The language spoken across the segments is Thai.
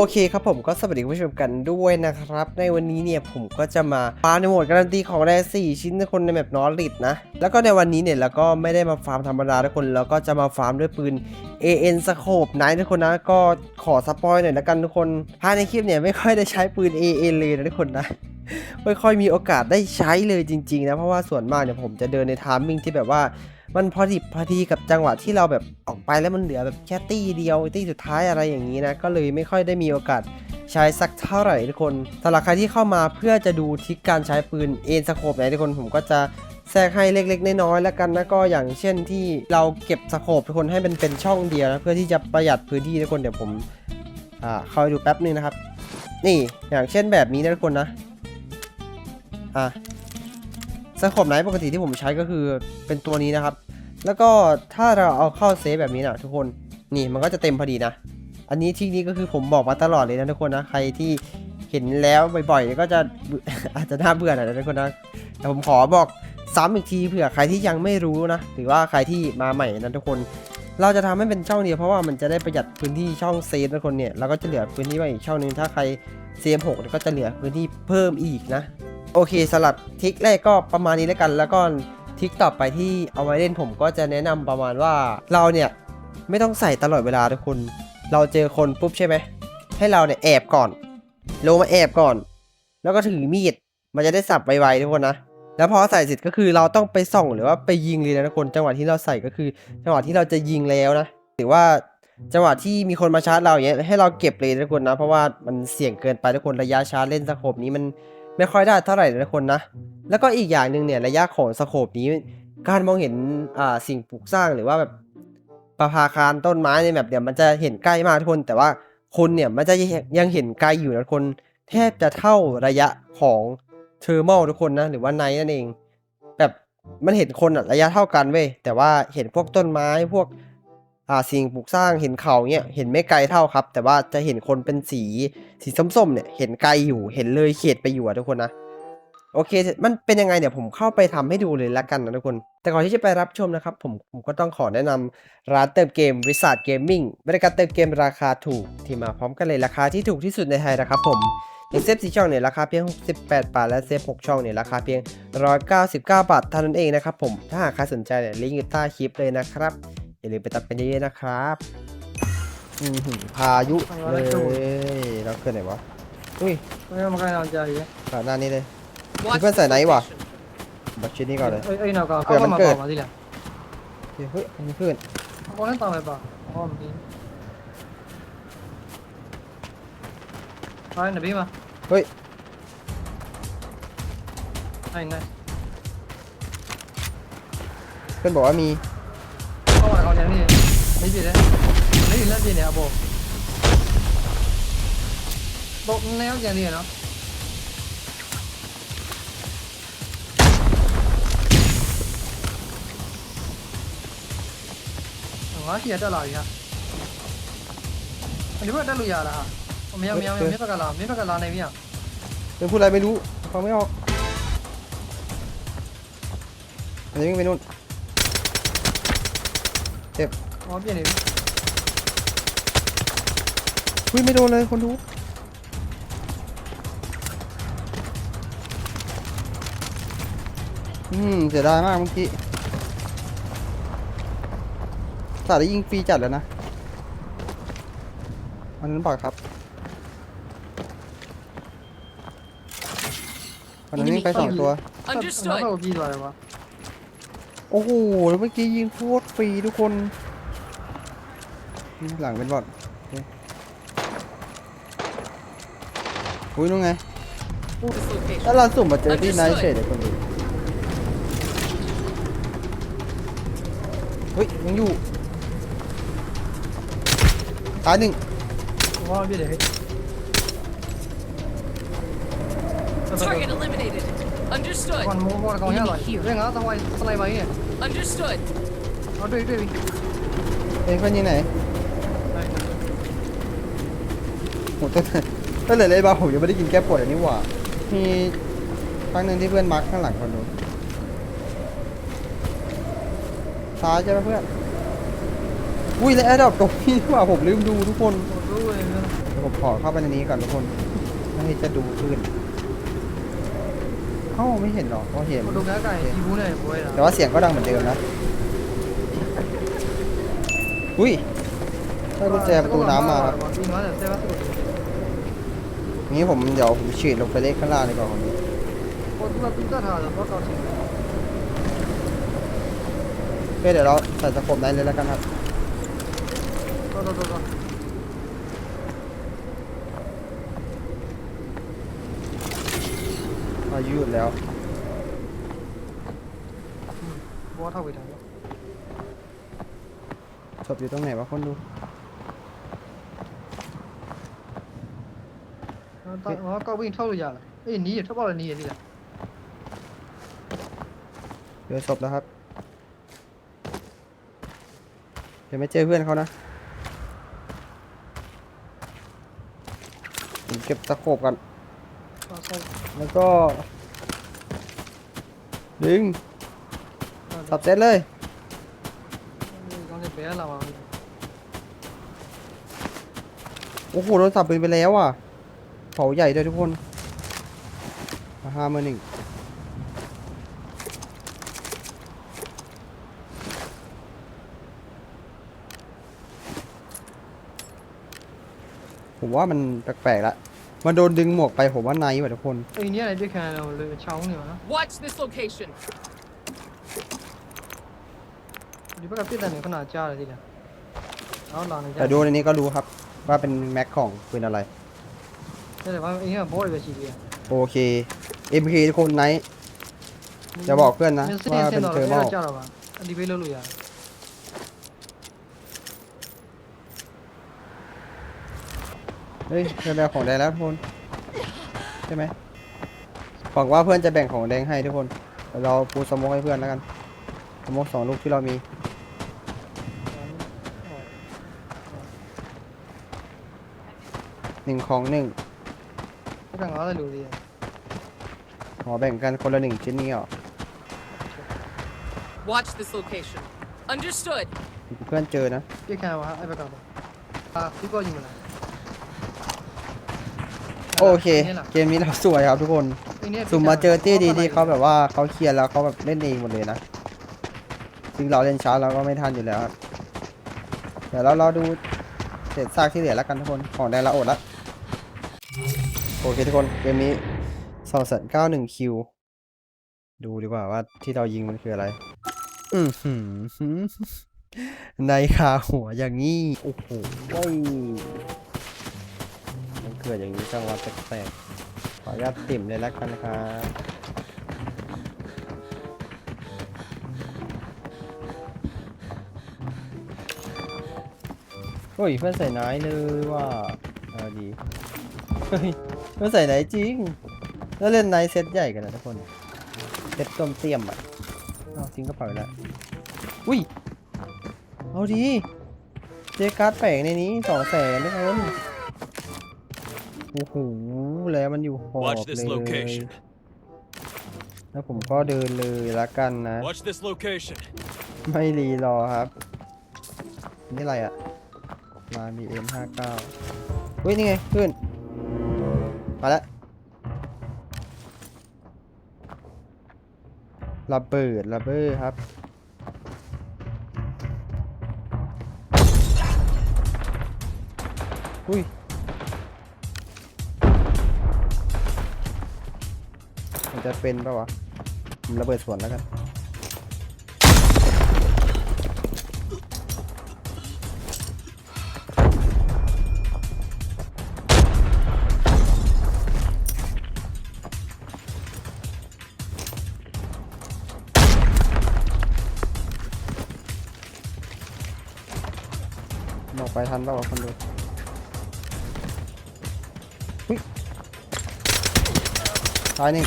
โอเคครับผมก็สวัสดีคุณผู้ชมกันด้วยนะครับ ในวันนี้เนี่ยผมก็จะมาฟาร์มในโหมดการันตีของแร่สี่ชิ้นทุกคนในแบบนอริดนะ แล้วก็ในวันนี้เนี่ยเราก็ไม่ได้มาฟาร์มธรรมดาทุกคนเราก็จะมาฟาร์มด้วยปืน AN สโคปไนทุกคนนะก็ขอสปอยหน่อยละกันทุกคนภายในคลิปเนี่ยไม่ค่อยได้ใช้ปืน AN เลยนะทุกคนนะไม่ค่อยมีโอกาสได้ใช้เลยจริงๆนะเพราะว่าส่วนมากเนี่ยผมจะเดินในทามมิ่งที่แบบว่า มันพอดิบพอดีกับจังหวะที่เราแบบออกไปแล้วมันเหลือแบบแค่ตี้เดียวตี้สุดท้ายอะไรอย่างนี้นะ ก็เลยไม่ค่อยได้มีโอกาสใช้สักเท่าไหร่ทุกคนสำหรับใครที่เข้ามาเพื่อจะดูทริกการใช้ปืนเอ็นสโคปไหนทุกคนผมก็จะแทรกให้เล็กๆน้อยๆแล้วกันนะก็อย่างเช่นที่เราเก็บสโคปทุกคนให้มันเป็นช่องเดียวนะเพื่อที่จะประหยัดพื้นที่ทุกคนเดี๋ยวผมอ่าคอยดูแป๊บนึงนะครับ นี่อย่างเช่นแบบนี้นะทุกคนนะอะ สโคปไหนปกติที่ผมใช้ก็คือเป็นตัวนี้นะครับ แล้วก็ถ้าเราเอาเข้าเซฟแบบนี้นะทุกคนนี่มันก็จะเต็มพอดีนะ อันนี้ที่นี้ก็คือผมบอกมาตลอดเลยนะทุกคนนะ ใครที่เห็นแล้วบ่อยๆก็จะอาจจะน่าเบื่อหน่อยนะทุกคนนะแต่ผมขอบอกซ้ำอีกทีเผื่อใครที่ยังไม่รู้นะหรือว่าใครที่มาใหม่นะทุกคน เราจะทำให้เป็นช่องเดียวเพราะว่ามันจะได้ประหยัดพื้นที่ช่องเซฟนะทุกคนเนี่ยเราก็จะเหลือพื้นที่ไว้อีกช่องหนึงถ้าใครเซฟหกก็จะเหลือพื้นที่เพิ่มอีกนะ โอเคสลับทิกแรกก็ประมาณนี้แล้วกัน แล้วก็ทิกต่อไปที่เอาไว้เล่นผมก็จะแนะนำประมาณว่าเราเนี่ยไม่ต้องใส่ตลอดเวลาทุกคน เราเจอคนปุ๊บใช่ไหม ให้เราเนี่ยแอบก่อน ลงมาแอบก่อน แล้วก็ถือมีด มันจะได้สับไวๆทุกคนนะ แล้วพอใส่เสร็จก็คือเราต้องไปส่องหรือว่าไปยิงเลยนะทุกคน จังหวะที่เราใส่ก็คือจังหวะที่เราจะยิงแล้วนะ หรือว่าจังหวะที่มีคนมาชาร์จเราอย่างเงี้ยให้เราเก็บเลยทุกคนนะ เพราะว่ามันเสี่ยงเกินไปทุกคนระยะชาร์จเล่นสโคปนี้มัน ไม่ค่อยได้เท่าไหร่นะคนนะ แล้วก็อีกอย่างหนึ่งเนี่ยระยะของสโคปนี้ การมองเห็นอ่าสิ่งปลูกสร้างหรือว่าแบบประภาคารต้นไม้ในแบบเนี่ยมันจะเห็นใกล้มากทุกคน แต่ว่าคนเนี่ยมันจะยังเห็นไกลอยู่นะคนแทบจะเท่าระยะของเทอร์มอลทุกคนนะหรือว่าไนท์นั่นเอง แบบมันเห็นคนอะระยะเท่ากันเว้ยแต่ว่าเห็นพวกต้นไม้พวก อ่าสิ่งปลูกสร้างเห็นเขาเนี่ยเห็นไม่ไกลเท่าครับ แต่ว่าจะเห็นคนเป็นสีสีส้มๆเนี่ยเห็นไกลอยู่เห็นเลยเขตไปอยู่อะทุกคนนะโอเค มันเป็นยังไงเดี๋ยวผมเข้าไปทำให้ดูเลยละกันนะทุกคน แต่ก่อนที่จะไปรับชมนะครับ ผมผมก็ต้องขอแนะนำร้านเติมเกม r e s a r t Gaming บริการเติมเกมราคาถูก ที่มาพร้อมกันเลยราคาที่ถูกที่สุดในไทยนะครับผมอย่างเซฟ4ช่องเนี่ยราคาเพียง 68 บาท และเซฟ6ช่องเนี่ยราคาเพียง 199 บาทเท่านั้นเองนะครับผมถ้าหากใครสนใจเนี่ยลิงก์อยู่ใต้คลิปเลยนะครับ อย่าลืมไปตัดกันเยอะๆนะครับอือหือพายุเลยเราเกิดไหนวะอุ้ยไม่มากันเอาใจเยอะก่อนหน้านี้เลย Watch Iba sa the naiwa. position. บัตรชิ้นนี้ก่อนเลยเอ้ยเอ้ยนากาเกิดเข้ามันมาเกิบดอกมาดิแหละเฮ้ยอันนี้เพื่อนคนนั้นตามไปป่ะอ๋อมีไปไหนพี่มาเฮ้ยไหนไหนเพื่อนบอกว่ามี เข้ามาเขาอย่างนี้ไม่ผิดเลยไม่ผิดแล้วพี่เนี่ยบอกบอกแนวอย่างนี้เนาะငါရှိရတက်လာပြီဟာဒီဘက်တက်လို့ရလားဟာမင်းမင်းမင်းဘက်ကလာမင်းဘက်ကလာနေပြီဟာ เพื่อนพูดอะไรไม่รู้ฟังไม่ออกอันนี้วิ่งไปนู่น จ็บอ๋อเปลี่ยนเลยอุ้ยไม่โดนเลยคนดูอืมเสียดายมากเมื่อกี้สาดไยิงฟรีจัดแล้วนะมันนั้นปอกครับมันนี้ไปสองตัวโอ้โหแล้วเมื่อกี้ยิงโคตร ฟรีทุกคนหลังเป็นบอดอุ้ยนู่นไงถ้าเราสุ่มมาเจอที่นายเฉดเลยคนดูเฮ้ยยังอยู่ตายหนึ่งว้าวพี่เลย Target eliminated. Understood. ควันมูควันกองแค่อร่อยเรื่องแล้วต้องไว้สไลด์ไว้เนี่ Understood. เอาด้วยด้วยเองก็ยิงไหนโหตั้งแต่ตั้งแต่เลยบาผมยังไม่ได้กินแก้ปวดอันนี้หว่า มีครั้งหนึ่งที่เพื่อนมาร์คข้างหลังคนดูซ้ายใช่ไหมเพื่อน อุ้ยแล้วแอดดอปตรงนี้ว่าผมลืมดูทุกคนเดี๋ยวผมขอเข้าไปในนี้ก่อนทุกคนให้จะดูขึ้นเอ้าไม่เห็นหรอกก็เห็นดูแค่ไก่ที่พูดเลยแต่ว่าเสียงก็ดังเหมือนเดิมนะ อุ้ยได้กุญแจประตูน้ำมาครับนี้ผมเดี๋ยวผมฉีดลงไปเล่นข้างล่างดีกว่าผมเฮ้ยเดี๋ยวเราใส่ตะขบได้เลยแล้วกันครับอายุดแล้ววอาเท่าไปทาง ศพอยู่ตรงไหนวะคนดูตอนอก็วิ่งเท่าหรือย่างเอ้ยนี่เท่าบ่อนนี่สิล่ะเจอศพแล้วครับเดี๋ยวไม่เจอเพื่อนเขานะเก็บตะโขบกันแล้วก็ ดึงสับเซตเลย โอ้โหโดนสับท์เปไปแล้วอะเผาใหญ่เลยทุกคนห้ามาหนึ่งผมว่ามันแปลกๆละ มันโดนดึงหมวกไปผมว่าไนท์ว่ะทุกคน ไอ้นี่อะไรด้วยกันเราเลยเช้าเนี่ยวะ Watch this location ดีปกับพี่แต่หนึ่งขนาดจ้าเลยทีเดียวเอาลองหนึ่งแต่ดูในนี้ก็รู้ครับ ว่าเป็นแม็กของปืนอะไร นั่นแหละว่าไอ้เนี่ยโบ๊ทเลยชีวิตโอเค MK ทุกคนไนท์จะบอกเพื่อนนะ ว่าเป็นเทอร์มอล ดีไปเรื่อยๆอะ เฮ้ยเพื่อนแบกของแดงแล้วทุกคน ใช่ไหมหวังว่าเพื่อนจะแบ่งของแดงให้ทุกคนเราปูสโมกให้เพื่อนแล้วกันสโมกสองลูกที่เรามี หนึ่งของหนึ่งไม่ต้องง้อเลยดูดีขอแบ่งกันคนละหนึ่งชิ้นนี่เหรอ Watch this location. Understood. เพื่อนเจอนะพี่แค่วะไอ้ประกอบพี่ก็อยู่มันะโอเคเกมนี้เราสวยครับทุกคนสุ่มมาเจอตี้ดีเขาแบบว่าเขาเคลียร์แล้วเขาแบบเล่นเองหมดเลยนะซึ่งเราเล่นช้าเราก็ไม่ทันอยู่แล้วครับเดี๋ยวเราเราดูเศษซากที่เหลือแล้วกันทุกคน ของแดงเราอดละ โอเคทุกคนเกมนี้สองแสนเก้าหนึ่งคิว ดูดีกว่าว่าที่เรายิงมันคืออะไร อือหือในขาหัวอย่างนี้ โอ้โหเว้ยมันเกิดอย่างนี้จังหวะแปลกๆขออนุญาตติ่มเลยแล้วกันนะครับโอ้ยเพื่อนใส่ไนท์เลยว่าเออดีเฮ้ย เพื่อนใส่ไนท์จริง แล้วเล่นไนท์เซตใหญ่กันนะทุกคนเซตต้มเตี้ยมอะเอาทิ้งกระเป๋าอีกแล้วอุ้ย เอาดี เจการ์ดแปลกในนี้สองแสนทุกคนโอ้โหแล้วมันอยู่หอบ Watch เล this ย location. แล้วผมก็เดินเลยละกันนะ Watch this location. ไม่รีรอครับ นี่อะไรอะมามี M59 เฮ้ย นี่ไง ขึ้น มาแล้วระเบิดระเบิดครับ อุ้ยมันจะเป็นปะวะผมระเบิดสวนแล้วกัน ไปทันเปล่าวคนดูตายนึ่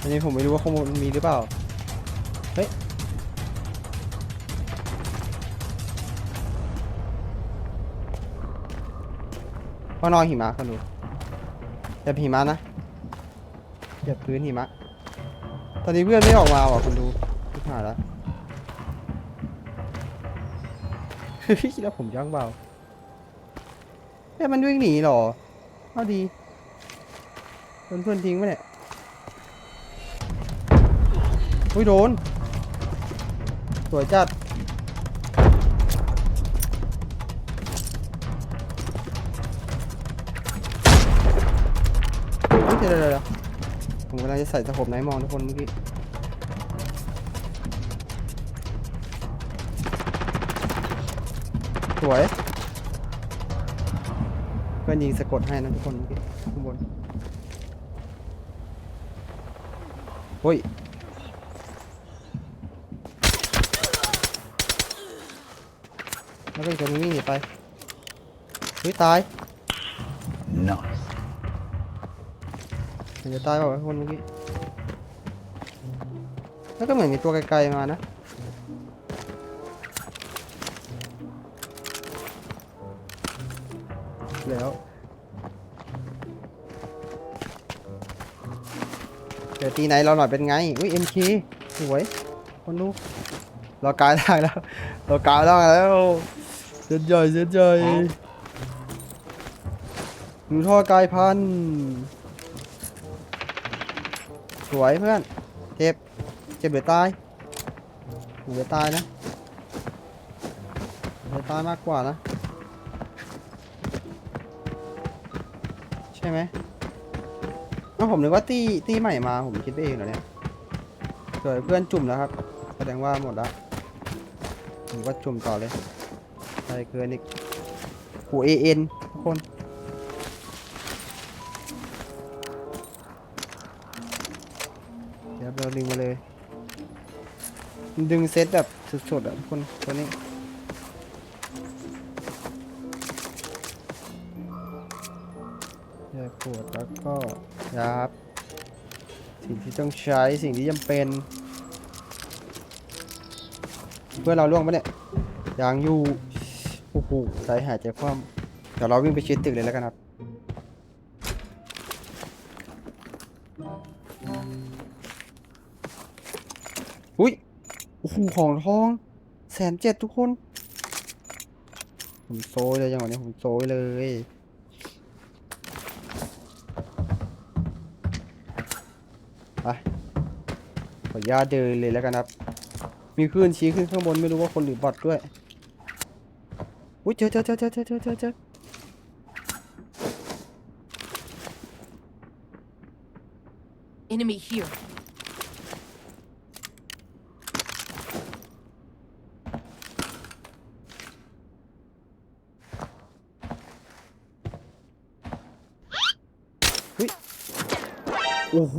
อันนี้ผมไม่รู้ว่าข้อมูลมันมีหรือเปล่า เฮ้ยพ่อนอนหิมะคนดูแต่หิมะนะเหยียบพื้นหิมะ ตอนนี้เพื่อนไม่ออกมาว่ะคุณดูทุกหาแล้วเฮ้ยแล้วผมย่างเบาแต่มันวิ่งหนีหรอเอาดีโดนเพื่อนทิ้งไหมเนี่ยอุ้ยโดนสวยจัดเฮ้ยเดี๋ยวเดี๋ยวเดี๋ยว ผมกำลังจะใส่สะโพกไหนมองทุกคนเมื่อกี้สวยเพื่อนยิงสะกดให้นะทุกคนเมื่อกี้ข้างบนเฮ้ยแล้วก็อีกคนนึงวิ่งหนีไปเฮ้ยตาย Nice. มันจะตายเปล่าวะคนเมื่อกี้ แล้วก็เหมือนมีตัวไกลๆมานะแล้วเดี๋ยวตีไหนเราหน่อยเป็นไง อุ้ย MK สวย คนดูเรากลายได้แล้ว เรากลายได้แล้วเส้นใหญ่เส้นใหญ่ดูท่อกลายพันธุ์ สวยเพื่อน เจ็บ เจ็บหรือตายหรือตายนะหรือตายมากกว่านะ ใช่ไหมเอ้าผมนึกว่าตีตีใหม่มาผมคิดไปเองเหรอเนี่ยเกิดเพื่อนจุ่มแล้วครับ แสดงว่าหมดแล้วผมก็จุ่มต่อเลยใช่เกินอีกหูเอ็นทุกคน ดึงเซตแบบสุดๆอะทุกคนตัวนี้ยกขวดแล้วก็ยาครับ สิ่งที่ต้องใช้สิ่งที่จำเป็น เพื่อเราล่วงปะเนี่ยยังอยู่โอ้โหใจหายใจคว่ำเดี๋ยวเราวิ่งไปชิดตึกเลยแล้วกันครับ หของทองแสนเจ็ดทุกคน ผมโซยเลยจังวะนี้ผมโซยเลยไปขออนุญาตเดินเลยแล้วกันครับ มีคลื่นชี้ขึ้นข้างบนไม่รู้ว่าคนหรือบอทด้วยอุ้ยเจอเจอเจอเจอเจอเจอเจอเจอ Enemy here. อ้โห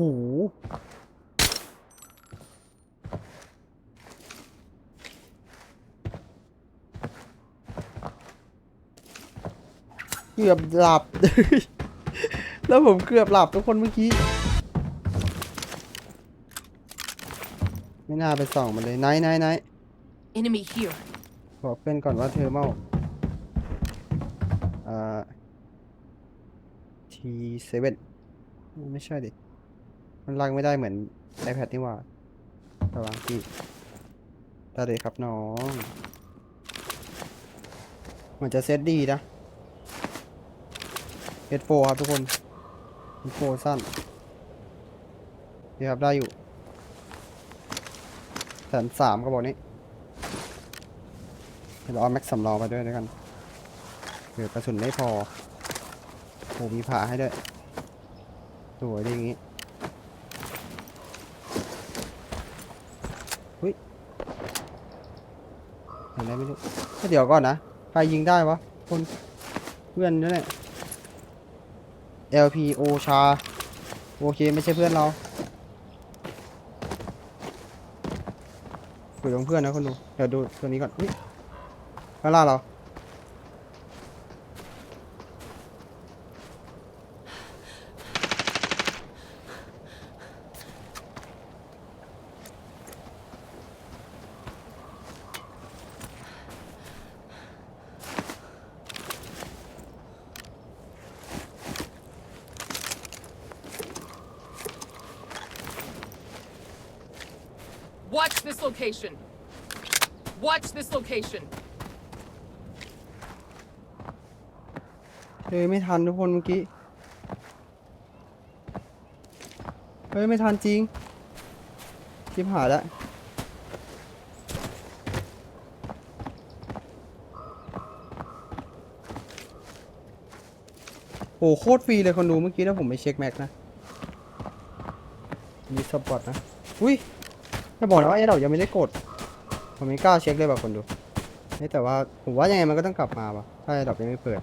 เกือบหลับ แล้วผมเกือบหลับทุกคนเมื่อกี้ ไม่น่าไปส่องมันเลยไนท์ไนท์ไนท์ Enemy here. บอกเพื่อนก่อนว่าเทอร์เมลอ่า T7 ไม่ใช่ดิ มันลากไม่ได้เหมือน iPad นี่หว่าระวังพี่ได้เลยครับน้องมันจะเซตดีนะ H4 ครับทุกคน H4 สั้นนี่ครับได้อยู่แสนสามก็บอกนี้เดี๋ยวเรอาแม็กสำรองไปด้วยแล้วยกันเผื่อกระสุนไม่พอโหมีผ่าให้ด้วยสวยดีอย่างงี้เฮ้ยเห็นอะไรไม่รู้เอ้ยเดี๋ยวก่อนนะใครยิงได้วะคนเพื่อนนั่นแหละ LP โอชา โอเค ไม่ใช่เพื่อนเราคุยกับเพื่อนนะคนดู เดี๋ยวดูตัวนี้ก่อนอุ้ยข้างล่างเรา Watch this location. Watch this location. เฮ้ยไม่ ทันทุกคนเมื่อกี้ เฮ้ย ไม่ทันจริงชิบหายแล้วโหโคตรฟรีเลยคนดูเมื่อกี้ถ้าผมไม่เช็คแม็กนะมีสปอตนะ อุ้ยจะบอกนะว่าไอ้เรายังไม่ได้กด ผมไม่กล้าเช็คเลยแบบคนดูแต่ว่าผมว่ายังไงมันก็ต้องกลับมาวะถ้าไอ้ดอกยังไม่เปิด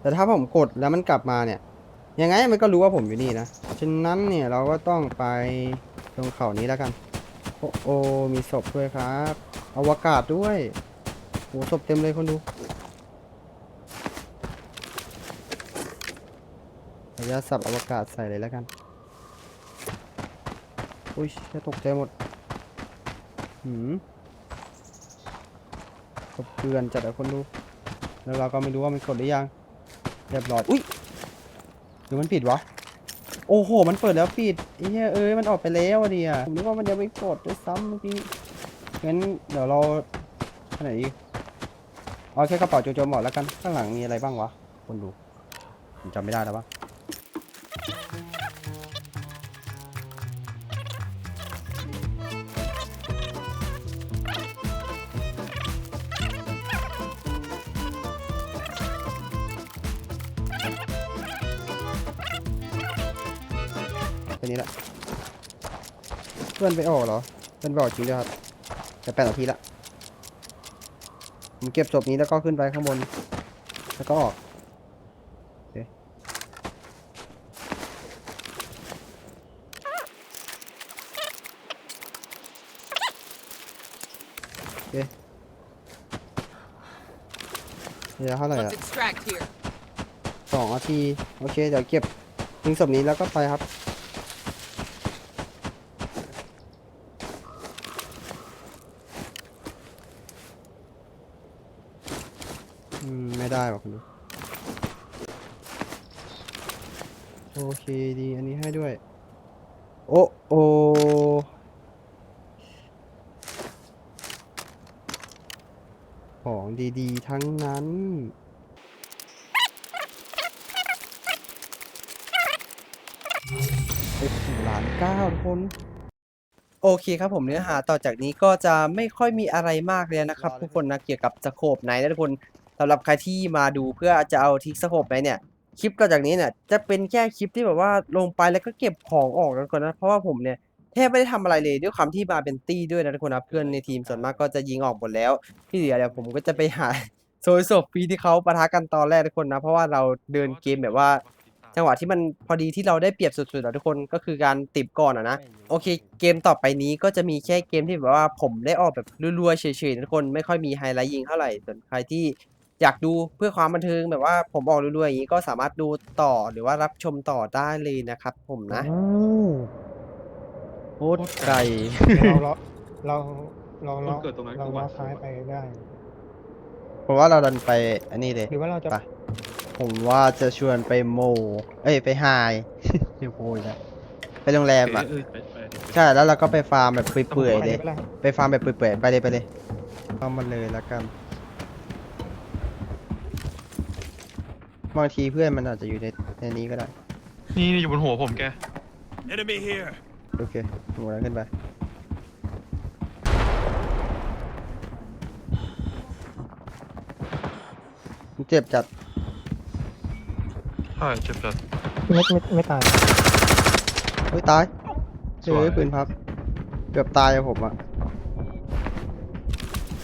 แต่ถ้าผมกดแล้วมันกลับมาเนี่ย ยังไงมันก็รู้ว่าผมอยู่นี่นะ ฉะนั้นเนี่ยเราก็ต้องไปตรงเขานี้แล้วกัน โอ้โอมีศพด้วยครับอวกาศด้วยโหศพเต็มเลยคนดูขออนุญาตสับอวกาศใส่เลยแล้วกัน อุ้ยจะตกใจหมดหืมกบเกลือนจัดอะคนดู แล้วเราก็ไม่รู้ว่ามันกดหรือยัง เรียบร้อย อุ้ยหรือมันปิดวะ โอ้โห มันเปิดแล้วปิดไอ้เหี้ยเอ้ย มันออกไปแล้วอะดิอะผมนึกว่ามันยังไม่กดด้วยซ้ำเมื่อกี้ งั้นเดี๋ยวเราอันไหนอีกเอาแค่กระเป๋าโจโจหมดแล้วกัน ข้างหลังมีอะไรบ้างวะ คนดูผมจำไม่ได้แล้วปะ เพื่อนไปออกเหรอเพื่อนไปออกจริงด้วยครับจะแปดนาทีละผมเก็บศพนี้แล้วก็ขึ้นไปข้างบน แล้วก็ออกโอเคโอเคเดี๋ยวเท่าไหร่ Let's อะ extract here. สองนาที โอเค เดี๋ยวเก็บทิ้งศพนี้แล้วก็ไปครับ อืม ได้หรอกคุณดูโอเคดี อันนี้ให้ด้วย โอ้โอของดีๆ ทั้งนั้นไปถึงล้านเก้าทุกคน โอเคครับผมเนื้อหาต่อจากนี้ก็จะไม่ค่อยมีอะไรมากเลยนะครับ ทุกคนนะเกี่ยวกับสโคปไหนนะทุกคน สำหรับใครที่มาดูเพื่อจะเอาทิกสโคปไหนเนี่ยคลิปต่อจากนี้เนี่ยจะเป็นแค่คลิปที่แบบว่าลงไปแล้วก็เก็บของออกนะทุกคนนะเพราะว่าผมเนี่ยแทบไม่ได้ทำอะไรเลยด้วยความที่มาเป็นตี้ด้วยนะทุกคนนะเพื่อนในทีมส่วนมากก็จะยิงออกหมดแล้วที่เหลือเนี่ยผมก็จะไปหาโซยศพฟรีที่เขาปะทะกันตอนแรกทุกคนนะเพราะว่าเราเดินเกมแบบว่า จังหวะที่มันพอดีที่เราได้เปรียบสุดๆอะทุกคนก็คือการติบก่อนอะนะโอเค เกมต่อไปนี้ก็จะมีแค่เกมที่แบบว่าผมได้ออกแบบรัวๆเฉยๆทุกคนไม่ค่อยมีไฮไลท์ยิงเท่าไหร่ส่วนใครที่ อยากดูเพื่อความบันเทิงแบบว่าผมออกรัวๆอย่างนี้ก็สามารถดูต่อหรือว่ารับชมต่อได้เลยนะครับ ผมนะโคตรไกลเราเราเราเราคนเกิดตรงนั้นเราคือวัว่าดซ้ายไปได้ผมว่าเราดันไปอันนี้เลยหรือว่าเราจะไปผมว่าจะชวนไปโม เอ้ยไปไฮเดี๋ยวโวยนะไปโรงแรมอะเออไปไปใช่แล้วเราก็ไปฟาร์มแบบเปื่อยๆเลย ไปได้ไปฟาร์มแบบเปื่อยๆไปเลยไปเลยเข้ามาเลยแล้วกัน บางทีเพื่อนมันอาจจะอยู่ในในนี้ก็ได้ นี่นี่อยู่บนหัวผมแก Enemy here. โอเคหมดแล้วขึ้นไปมันเจ็บจัด ใช่เจ็บจัด ไม่ไม่ไม่ตาย เฮ้ยตายสวยเฮ้ยปืนพับ เกือบตายอะผมอะ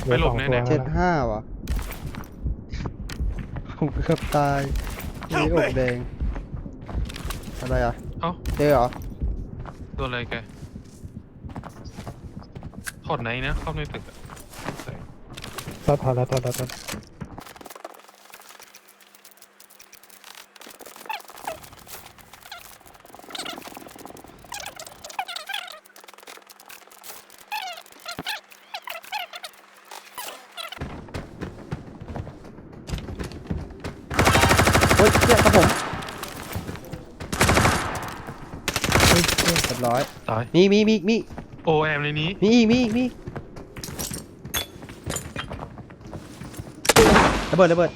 เหลือไม่หลสบองแน่ตัวๆเจ็ดแล้วนะห้าวะ ผมเกือบตายมีอกแดง อะไรอะเอ้า เจอเหรอ โดนอะไรแกถอดไหนนะเข้าในตึกอะใส่ตอดถอดแล้วตอดแล้วตอด เฮ้ยเพื่อครับผมเฮ้ยเรียบร้อย ตาย มีมีมีมีโอแอมในนี้ มีมีมีระเบิดระเบิด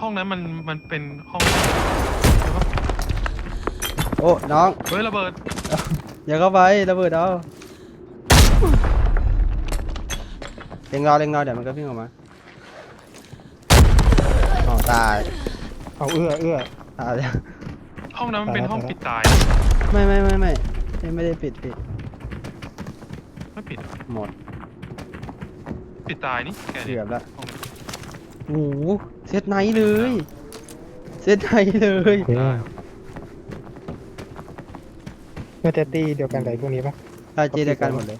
ห้องนั้นมันมันเป็นห้องโอ้น้อง เฮ้ยระเบิดอย่าเข้าไประเบิดเอา เล็งรอเล็งรอเดี๋ยวมันก็วิ่งออกมาอ๋อตายเอาเอื้อเอื้อตายแล้วห้องนั้นมันเป็นห้องปิดตาย ไม่ไม่ไม่ไม่ไม่ไม่ได้ปิดปิดไม่ปิดหมดปิดตายนี่แกเกืเนี่ยอบละห้องนี้โอ้โหเซตไนท์เลยเซตไนท์เลยเฮ้ยไม่แต่ตีเดียวกันกับไอ้พวกนี้ปะตายเจเดียวกันหมดเลย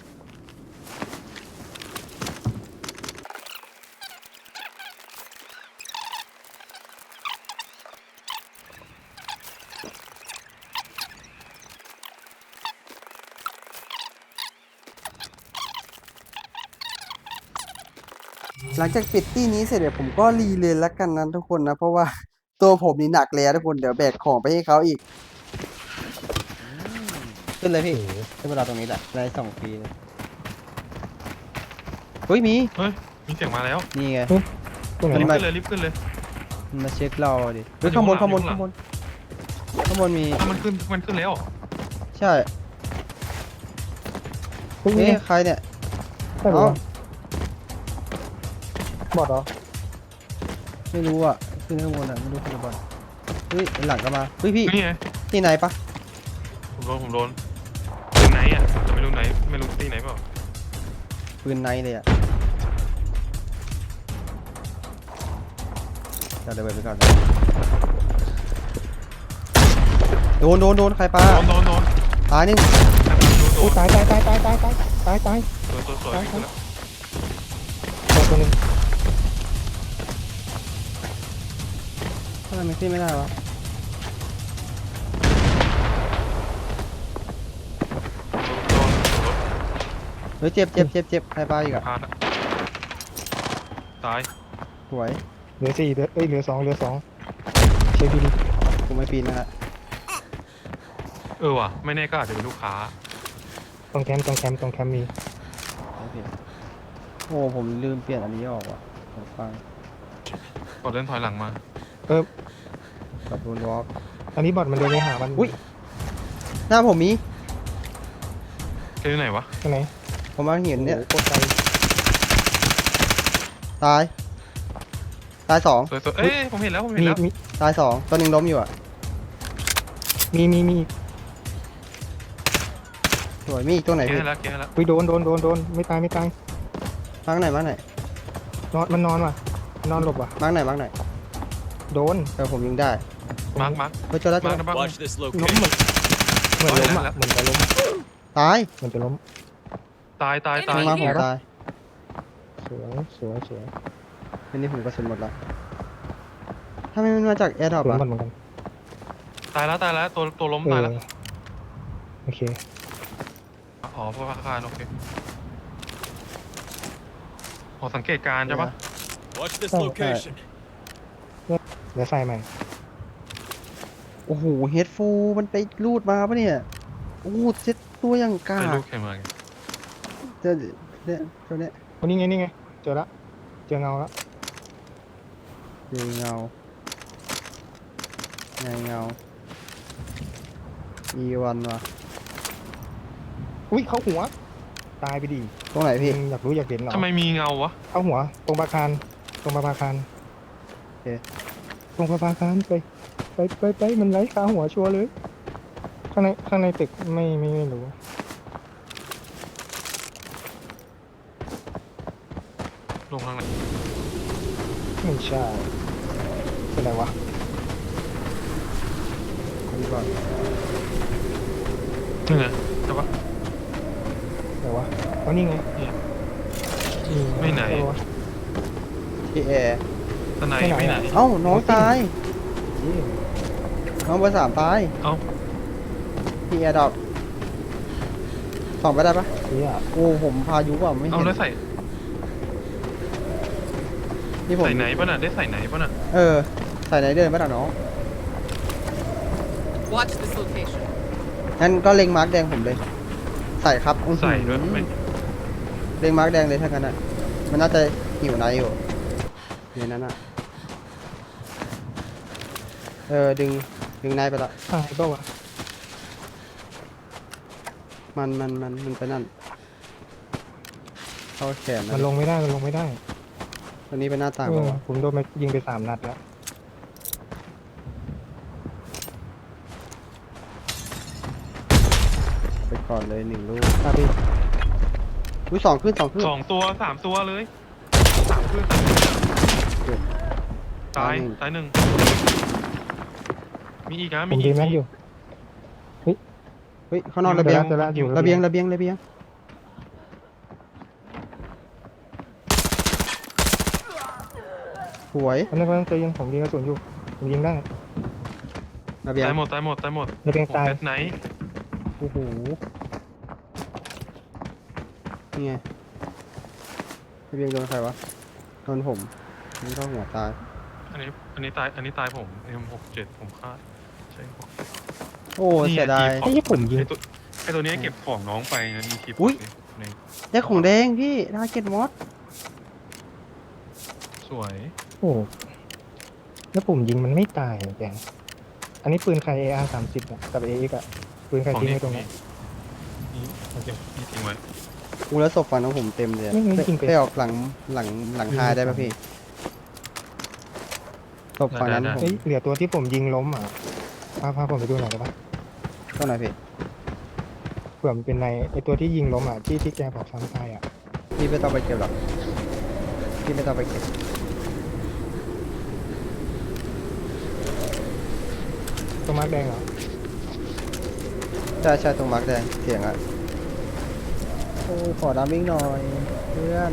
งจากปิดตี้นี้เสร็จเดี๋ยวผมก็รีเลยแล้วกันนะทุกคนนะ เพราะว่าตัวผมนี่หนักแล้วทุกคนเดี๋ยวแบกของไปให้เขาอีก ขึ้นเลยพี่ขึ้นมาเราตรงนี้แหละในสองปีเลยเฮ้ยมีเฮ้ยมีเสียงมาแล้วนี่ไง ตรงไหนรีบวะขึ้นเลยรีบขึ้นเลย มันมาเช็คเราดิเฮ้ยมันอยู่ข้างบนข้าข้างงหบลันงข้างบนข้างบนมีอ้าวมันขึ้นมันขึ้นแล้วเหรอใช่พวกเฮ้นี้ยใครเนี่ยใช่เหรเอ้าอ บอดเหรอ ไม่รู้อะ ขึ้นข้างบนอะไม่รู้ขึ้นข้างบนเฮ้ยหลังก็มาเฮ้ยพี่นี่ไงที่ไหนปะผมโดนผมโดนเป็นไหนอะแต่ไม่รู้ไหนไม่รู้ที่ไหนเปล่าปืนไนท์เลยอะเราเดินไปก่อนโดนโดนโดนใครปาโดนโดนโดนตายหนึ่งนะครับโดนโดโอ้นตายตายตายตายตายตายตายตายโดนตัวสวยไม่ขึ้นแล้วตั ไมมันขึ้นไม่ได้วะโดนโดนเฮ้ยเจ็บเจ็บเจ็บเจ็บใครปาอีกอะพลาดอะตายสวยเหลือสี่เหลือเอ้ยเหลือสองเหลือสองเช็คดีกูไม่ปีนนะฮะเออว่ะไม่แน่ก็อาจจะเป็นลูกค้าๆตรงแคมป์ตรงแคมป์ตรงแคมป์มีไม่ปีนโอ้ผมลืมเปลี่ยนอันนี้ออกว่ะผมฟังกดเล่นถอยหลังมาเออ กับรูนวอล์กอันนี้บอดมันเดินไปหามันอุ๊ยหน้าผมมีแกอยู่ไหนวะตรงไหนผมมาเห็นเนี่ยโอ้โหโคตรไกลตาย ตายสองสวยๆเอ้ยผมเห็นแล้วผมเห็นมีแล้วมีตายสองตัวหนึ่งล้มอยู่อะมีมีมีสวยมีอีกตัวไหนเกพี่ให้แล้วเกให้แล้วอุ้ยโดนโดนโดนโดนไม่ตายไม่ตายมาร์กไหนมาร์กไหนนอนมันนอนว่ะนอนหลบว่ะมาร์กไหนมาร์กไหนโดนเออผมยิงได้ มาร์คมาร์คเฮ้ยเจอแล้วเจอมาร์คแล้วนะบ้าง Watch this ล้ม location. เหมือนเหมือนล้มเอาอะแล้วเหมือนจะล้มตายเหมือนจะล้มตายตายตายลงมาผมตายสวยสวยสวยอันนี้ผมกระสุนหมดละทำไมมันมาจากแอร์ดรอปล้มอะมันเหมือนกันตายแล้วตายแล้วตัวตัวล้มเอตายอแล้วโอเคอ๋อพวกอาคารโอเคอ๋อสังเกตการณ์ใช่ปะ Watch this Oh, location. เดี๋ยวใส่ใหม่ โอ้โหเฮดฟูมันไปรูดมาปะเนี่ย โอ้โหเซ็ตตัวอย่างกาเป็นลูกกแค่มาไงเจอเนี่ยตัวเนี้ยโอ้นี่ไงนี่ไง เจอละเจอเงาละเจอเงาไงเงาอีวันวะอุ้ยเข้าหัว ตายไปดิตรงไหนพี่อยากรู้อยากเห็นเหรอทำไมมีเงาวะ เข้าหัว ตรงปาคารตรงปาคารโอเคตรงปาคารไป ไปไปไปมันไร้ขาหัวชัวร์เลย ข้างในข้างในตึกไม่ไม่ไม่รู้ลงทางไหนไม่ใช่เป็นไรวะคนก่อนนี่ไงใช่ปะไหนวะเอานี่ไงนี่นี่ไม่ไหนใช่ปะวะที่แอร์ตะไหนไม่ไหนไม่ไหนอะเอ้าน้องตาย นี่ น้องเบอร์สามตายเอ้าที่แอร์ดรอปส่องไปได้ปะนี่อะโอ้ผมพายุว่ะไม่เอาเห็นแล้วใส่นี่ผม ใส่ไหนปะน่ะได้ใส่ไหนปะน่ะเออ ใส่ไหนเดินปะน่ะน้อง Watch this location. งั้นก็เล็งมาร์กแดงผมเลย ใส่ครับอื้อหือใส่ด้วยไม่เล็งมาร์กแดงเลยถ้างั้นอะ มันน่าจะหิวไนท์อยู่อยู่ในนั้นอะ เออดึง ดึงนายไปละตายเปล่าวะมันมันมันมันไปนั่นเข้าแขนมันลงไม่ได้มันลงไม่ได้ตอนนี้เป็นหน้าต่างเอปะอวะผมโดนมายิงไปสามนัดแล้วไปก่อนเลยหนึ่งลูกตาพี่อุ้ยสองขึ้นสองขึ้นสองตัวสามตัวเลยสามขึ้นตายตายหนึ่ง มีอีกนะผมีมอีดีกแม็กอยู่เฮ้ยข้างนอกระเบียงเจอแล้วเจอแล้วอยู่ระเบียงระเบียงระเบียงสวยอันนี้กำลังใจยิงผมยิงกระสุนอยู่ผมยิงได้ระเบียงตายหมดตายหมดตายหมดระเบียงตายแบทไนท์โอ้โหนี่ไงระเบียงโดนใครวะโดนผมนี่ก็หัวตายอันนี้อันนี้ตายอันนี้ตายผมเอ็มหกเจ็ดผมคาด ใช่หกโอ้เสียดายไอ้ผมยิง ไอ้ตัวไอ้ตัวนี้เก็บของน้องไปนะมีคลิปอุ๊ย ในได้ของแดงพี่ทาเก็ตมอสสวยโอ้แล้วผมยิงมันไม่ตายแกอันนี้ปืนใคร AR สามสิบอะกับ AX อะปืนใครของทิ้งนี้ไว้ตรงนี้ นี่โอเคนี่ทิ้งไว้กูแล้วศพฟันของผมเต็มเลยอะไม่ไม่ไปจริงไปไปออกหลังหลังหลังยิงคายได้ไม่ปะทันพี่ศพฝั่งนั้นผมเฮ้ยเหลือตัวที่ผมยิงล้มอะ พาพาผมไปดูหน่อยได้ปะก็ไหนพี่เผื่อมันเป็นในไอตัวที่ยิงล้มอะที่ที่แกบอกซ้ำตายอะพี่ไม่ต้องไปเก็บหรอกพี่ไม่ต้องไปเก็บตัวมาร์กแดงเหรอใช่ใช่ตรงมาร์กแดงเสียงอะโอ้ขอดามิ่งหน่อยเพื่อน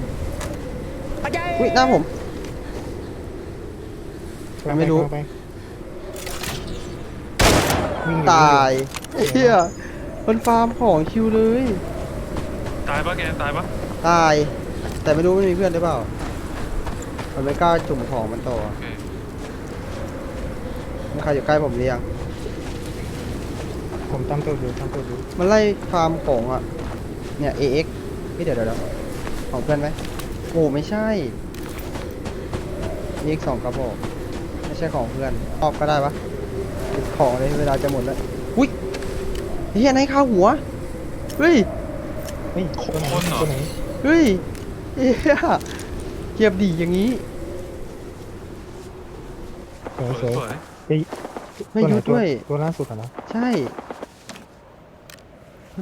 อุ้ยหน้าผม ไม่รู้กำลังป วิ่งอยู่ตายเฮียมันฟาร์มของคิวเลย ตายปะแกตายปะตาย แต่ไม่รู้มันมีเพื่อนหรือเปล่า มันไม่กล้าจุ่มของมันต่อโอเคมันใครอยู่ใกล้ผมหรือยังผมตามตัวดูตามตัวดูมันไล่ฟาร์มของอะ เนี่ย AX พี่เดี๋ยวเดี๋ยวเดี๋ยวของเพื่อนไหมโอ้ไม่ใช่ AX สองกระบอก ไม่ใช่ของเพื่อนออกก็ได้ปะหยิบ ของเลยเวลาจะหมดแล้วอุ้ยเฮียไหนข้าวหัวเฮ้ยเฮ้ยตัวไหนตัวไหนเฮ้ยเฮียเกียบดีอย่างนี้สวยสสววยยสวยเฮ้ยไม่ตัวไหนยุดด้วยตัวล่าสุดอะนะใช่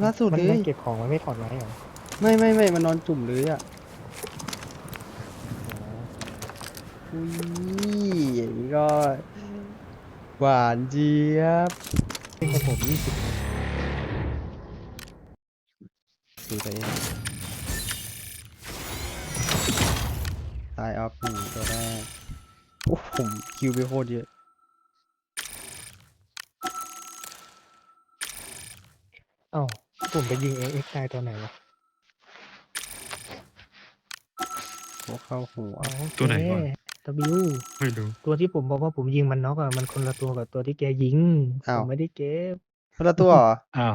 ล่าสุดมันเลมันยเก็บของมันไม่ถอดไว้เหรอไม่ไม่ไม่มันนอนจุ่มเลยอะอุ้ยอย่างนี้ก็ หวานเจี๊ยบเป็นของผมยี่สิบดูตัวเองตายอัพหนึ่งตัวแรกโอ้ผมคิวไปโคตรเยอะเอ้าผมไปยิง AX ตายตัวไหนวะโอ้เข้าหัวอ๋อโอเคตัวไหนก่อน W ไม่รู้ ตัวที่ผมบอกว่าผมยิงมันน็อกอะมันคนละตัวกับตัวที่แกยิงอ้าวผมไม่ได้เก็บคนละตัวเหรอ อ้าว